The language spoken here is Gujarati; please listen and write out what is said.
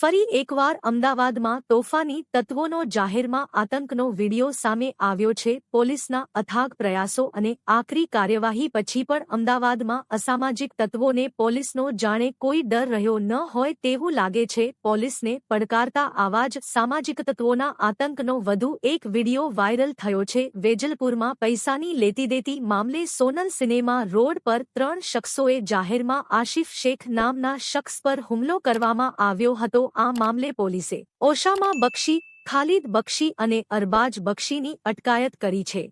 ફરી એકવાર અમદાવાદમાં તોફાની તત્વોનો જાહેરમાં આતંકનો વીડિયો સામે આવ્યો છે, પોલીસના અથાગ પ્રયાસો અને આકરી કાર્યવાહી પછી પણ અમદાવાદમાં અસામાજિક તત્વોને પોલીસનો જાણે કોઈ ડર રહ્યો ન હોય તેવું લાગે છે. પોલીસને પડકારતા આવા જ સામાજિક તત્વોના આતંકનો વધુ એક વીડિયો વાયરલ થયો છે. વેજલપુરમાં પૈસાની લેતીદેતી મામલે સોનલ સિનેમા રોડ પર ત્રણ શખ્સોએ જાહેરમાં આશિફ શેખ નામના શખ્સ પર હુમલો કરવામાં આવ્યો હતો. આ મામલે પોલીસે ઓશામા બક્ષી ખાલિદ બક્ષી અને અરબાજ બક્ષીની અટકાયત કરી છે.